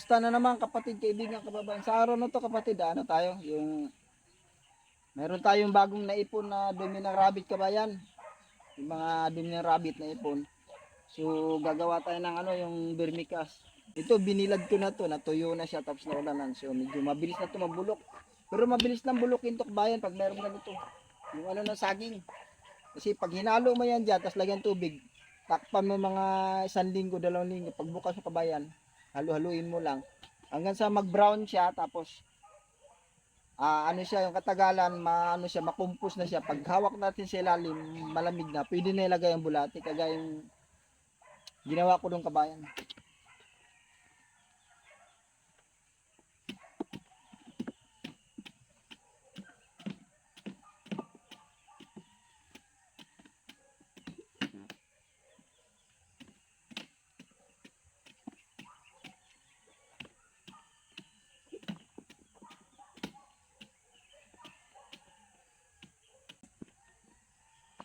Kamusta na naman kapatid, kaibigan, kababayan? Sa araw na to kapatid, ano tayo? Yung meron tayong bagong naipon na dumi ng rabbit kabayan. Yung mga dumi ng rabbit na ipon. So gagawa tayo ng ano yung vermicast. Ito binilad ko na to, natuyo na siya tapos naulanan. So medyo mabilis na to mabulok. Pero mabilis lang bulukin to kabayan pag meron ganito. Yung ano ng saging. Kasi pag hinalo mo yan dyan, tapos lagyan tubig, takpan mo mga isang linggo, dalawang linggo, pagbukas mo kabayan, halu-haluin mo lang. Hanggang sa mag-brown siya, tapos ah ano siya, yung katagalan, ma, ano siya, makumpos na siya. Pag hawak natin sa ilalim, malamig na, pwede na ilagay ang bulati, kagaya yung ginawa ko doon kabayan.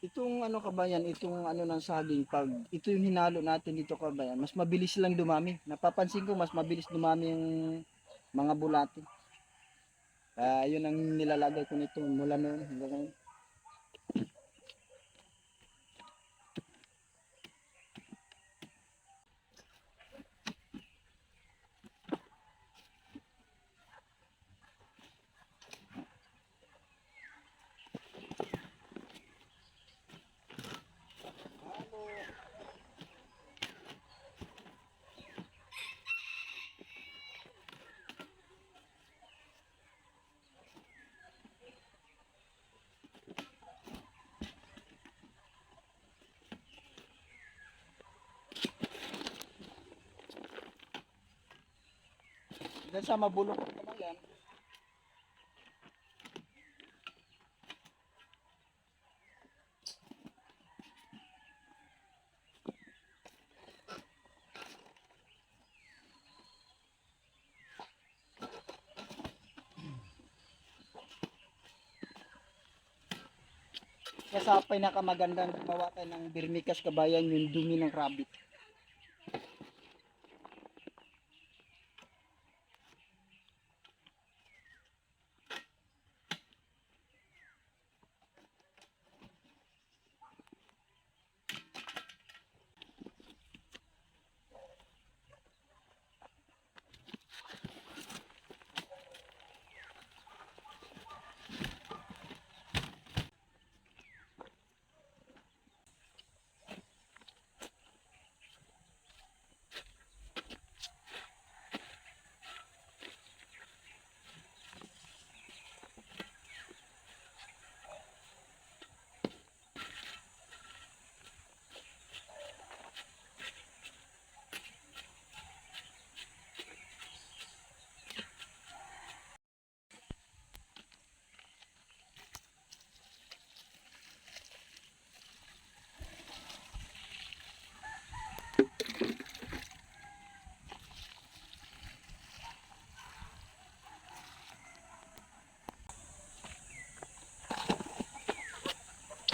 Itong ano kabayan, itong ano ng saging, pag ito yung hinalo natin dito kabayan, mas mabilis lang dumami. Napapansin ko mas mabilis dumami yung mga bulati. Kaya yun ang nilalagay ko nito mula noon hanggang ngayon. Hanggang sa mabulok naman yan. Kaya sa pinakamagandang gumawa tayo ng birmikas kabayan yung dumi ng rabbit.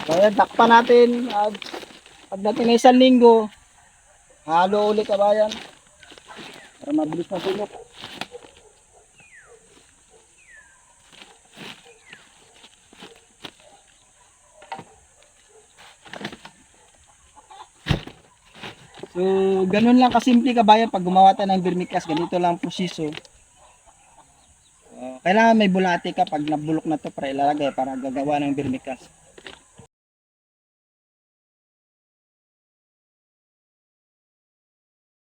Kaya takpan natin at pagdating ng isang linggo, halo ulit kabayan. Para mabilis na tulog. So, ganun lang kasimple kabayan pag gumawa tayo ng vermicast, ganito lang ang proseso. Uh, kailangan may bulate ka pag nabulok na to para ilalagay para gagawa ng vermicast.